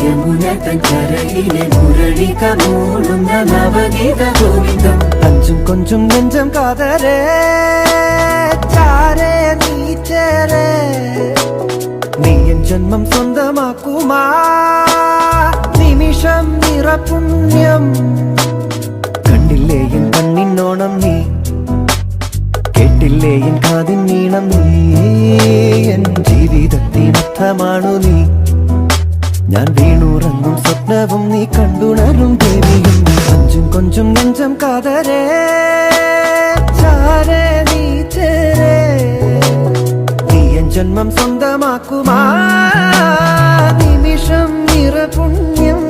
യമുനതൻ കരയിലെ മുരളിക മൂളുന്ന നവഗീത ഗോവിന്ദം അഞ്ചും കൊഞ്ചും നെഞ്ചം കാതരേ ചാരേ നീ ചേരേ നീ എൻ ജന്മം സ്വന്തമാക്കുമാ നിമിഷം നിറപുണ്യം കണ്ടില്ലേ എൻ കണ്ണിന്നോണം നീ കേട്ടില്ലേ എൻ കാതിൻ നീണം നീ എൻ ജീവിതത്തിനർത്ഥമാണു നീ ഞാൻ വീണുറങ്ങും സ്വപ്നവും നീ കണ്ടുണരും ദേവിയും. അഞ്ചും കൊഞ്ചും നെഞ്ചം കാതരേ ചാരേ നീ ചേരേ നീയൻ ജന്മം സ്വന്തമാക്കുമാ. നിമിഷം നിറപുണ്യം.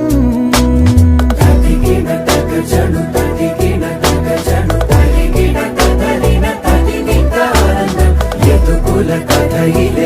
യദുകുല കഥയിലെ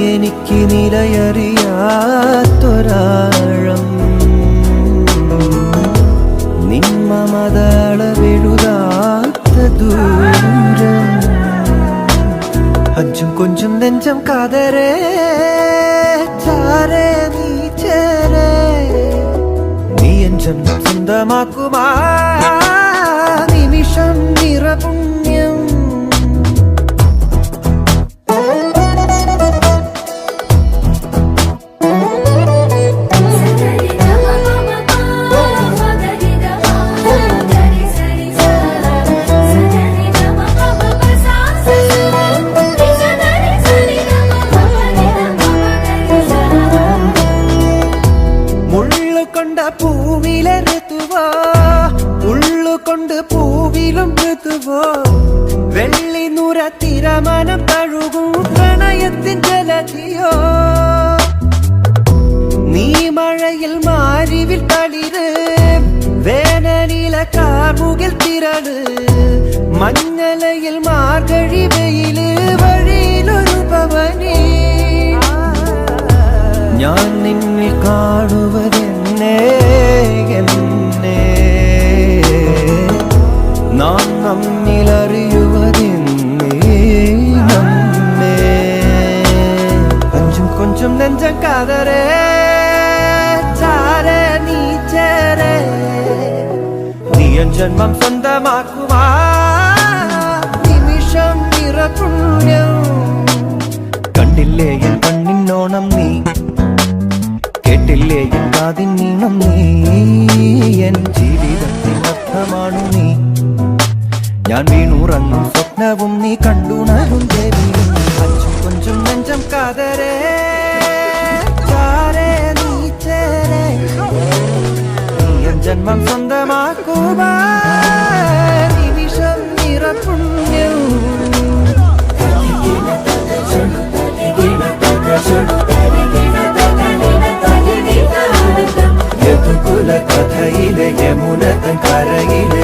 എനിക്ക് നിലയറിയാത്തൊരാഴം. നിമ്മ മതളവെഴുതാത്ത ദൂരം അഞ്ചും കൊഞ്ചും നെഞ്ചം കാതരേ ചാരേ നീ ചേരേ. നീ ജന്മം സ്വന്തമാക്കുമാ. പൂവിലെ ഋതുവോ ഉള്ളുകൊണ്ട് പൂവിലും ഋതുവോ വെള്ളി നുര തിരമനം തഴുകും പ്രണയത്തിൻ ജലധിയോ നീ മഴയിൽ മാരിവിൽ തളിര് വേനലില കാർമുകിൽ തിരട് മഞ്ഞലയിൽ മാർഗഴി വെയിൽ വഴിയിലൊരു പവനേ ഞാൻ നിന്നെ കാണുവതെന്നെ നമ്മിലറിയുവതെന്നേ നമ്മേ അഞ്ചും നിമിഷം എൻ നീ നീ എൻ ജീവിതത്തിൽ നീ ഞാൻ വീണുറങ്ങും സ്വപ്നവും നീ കണ്ടുണരും ദേവിയും. കൊഞ്ചും നെഞ്ചം കാതരേ ജന്മം സ്വന്തമാക്കുവാ നിമിഷം കഥയിലെ യമുനതൻ കരയിലെ